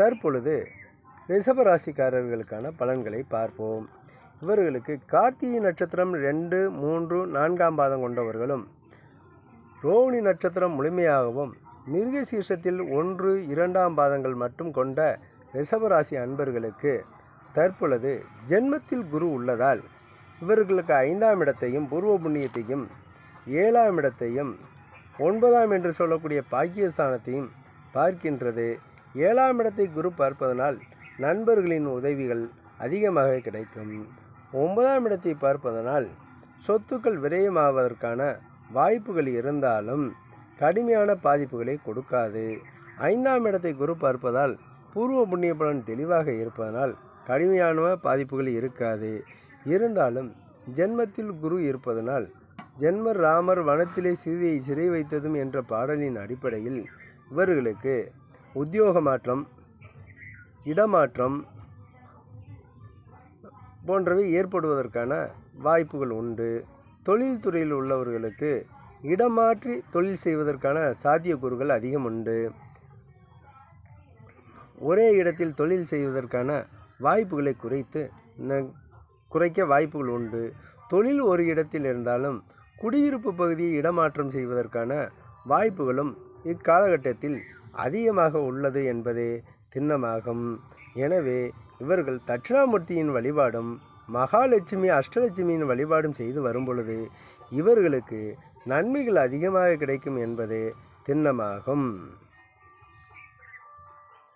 தற்பொழுது ரிஷபராசிக்காரர்களுக்கான பலன்களை பார்ப்போம். இவர்களுக்கு கார்த்திகை நட்சத்திரம் ரெண்டு மூன்று நான்காம் பாதம் கொண்டவர்களும் ரோஹிணி நட்சத்திரம் முழுமையாகவும் மிருகசீர்ஷத்தில் ஒன்று இரண்டாம் பாதங்கள் மட்டும் கொண்ட ரிஷபராசி அன்பர்களுக்கு தற்பொழுது ஜென்மத்தில் குரு உள்ளதால் இவர்களுக்கு ஐந்தாம் இடத்தையும் பூர்வ புண்ணியத்தையும் ஏழாம் இடத்தையும் ஒன்பதாம் என்று சொல்லக்கூடிய பாக்கியஸ்தானத்தையும் பார்க்கின்றது. ஏழாம் இடத்தை குரு பார்ப்பதனால் நண்பர்களின் உதவிகள் அதிகமாக கிடைக்கும். ஒன்பதாம் இடத்தை பார்ப்பதனால் சொத்துக்கள் விரயமாவதற்கான வாய்ப்புகள் இருந்தாலும் கடுமையான பாதிப்புகளை கொடுக்காது. ஐந்தாம் இடத்தை குரு பார்ப்பதால் பூர்வ புண்ணிய பலன் தெளிவாக இருப்பதனால் கடுமையான பாதிப்புகள் இருக்காது. இருந்தாலும் ஜென்மத்தில் குரு இருப்பதனால் ஜென்மர் ராமர் வனத்திலே சிறியை சிறை வைத்ததும் என்ற பாடலின் அடிப்படையில் இவர்களுக்கு உத்தியோக மாற்றம் இடமாற்றம் போன்றவை ஏற்படுவதற்கான வாய்ப்புகள் உண்டு. தொழில்துறையில் உள்ளவர்களுக்கு இடமாற்றி தொழில் செய்வதற்கான சாத்தியக்கூறுகள் அதிகம் உண்டு. ஒரே இடத்தில் தொழில் செய்வதற்கான வாய்ப்புகளை குறைத்து ந- குறைக்க வாய்ப்புகள் உண்டு. தொழில் ஒரு இடத்தில் இருந்தாலும் குடியிருப்பு பகுதியை இடமாற்றம் செய்வதற்கான வாய்ப்புகளும் இக்காலகட்டத்தில் அதிகமாக உள்ளது என்பதே திண்ணமாகும். எனவே இவர்கள் தட்சிணாமூர்த்தியின் வழிபாடும் மகாலட்சுமி அஷ்டலட்சுமியின் வழிபாடும் செய்து வரும்பொழுது இவர்களுக்கு நன்மைகள் அதிகமாக கிடைக்கும் என்பதே திண்ணமாகும்.